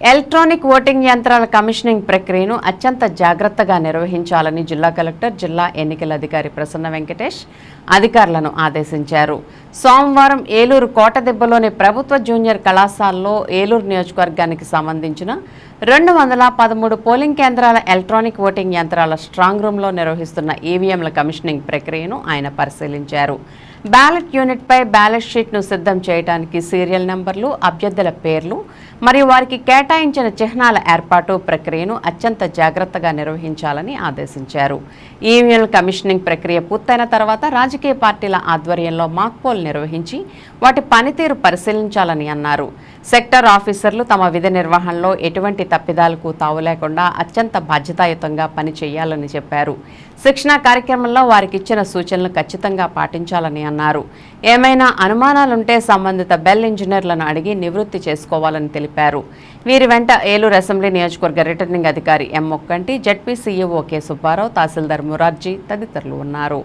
Electronic voting యంత్రాల commissioning ప్రక్రియను అత్యంత జాగ్రత్తగా నిర్వహించాలని జిల్లా కలెక్టర్ జిల్లా ఎన్నికల అధికారి ప్రసన్న వెంకటేష్ అధికారులను ఆదేశించారు. సోమవారం ఏలూరు కోటదెబ్బలోని ప్రభుత్వ జూనియర్ కళాశాలలో ఏలూరు నియోజకవర్గానికి సంబంధించిన రెండు వందల పదమూడు పోలింగ్ కేంద్రాల ఎలక్ట్రానిక్ ఓటింగ్ యంత్రాల స్ట్రాంగ్ రూమ్లో నిర్వహిస్తున్న ఈవీఎంల కమిషనింగ్ ప్రక్రియను ఆయన పరిశీలించారు. బ్యాలెట్ యూనిట్పై బ్యాలెట్ షీట్ను సిద్ధం చేయడానికి సీరియల్ నంబర్లు అభ్యర్థుల పేర్లు మరియు వారికి కేటాయించిన చిహ్నాల ఏర్పాటు ప్రక్రియను అత్యంత జాగ్రత్తగా నిర్వహించాలని ఆదేశించారు. ఈవీఎల్ కమిషనింగ్ ప్రక్రియ పూర్తయిన తర్వాత రాజకీయ పార్టీల ఆధ్వర్యంలో మాక్ పోల్ నిర్వహించి వాటి పనితీరు పరిశీలించాలని అన్నారు. సెక్టర్ ఆఫీసర్లు తమ విధి నిర్వహణలో ఎటువంటి తప్పిదాలకు తావు లేకుండా అత్యంత బాధ్యతాయుతంగా పనిచేయాలని చెప్పారు. శిక్షణ కార్యక్రమంలో వారికి ఇచ్చిన సూచనలు ఖచ్చితంగా పాటించాలని అన్నారు. ఏమైనా అనుమానాలుంటే సంబంధిత బెల్ ఇంజనీర్లను అడిగి నివృత్తి చేసుకోవాలని తెలిపారు. వీరి వెంట ఏలూరు అసెంబ్లీ నియోజకవర్గ రిటర్నింగ్ అధికారి M Mokkanti ZP CEO K Subbarao తహసీల్దార్ మురార్జీ తదితరులు ఉన్నారు.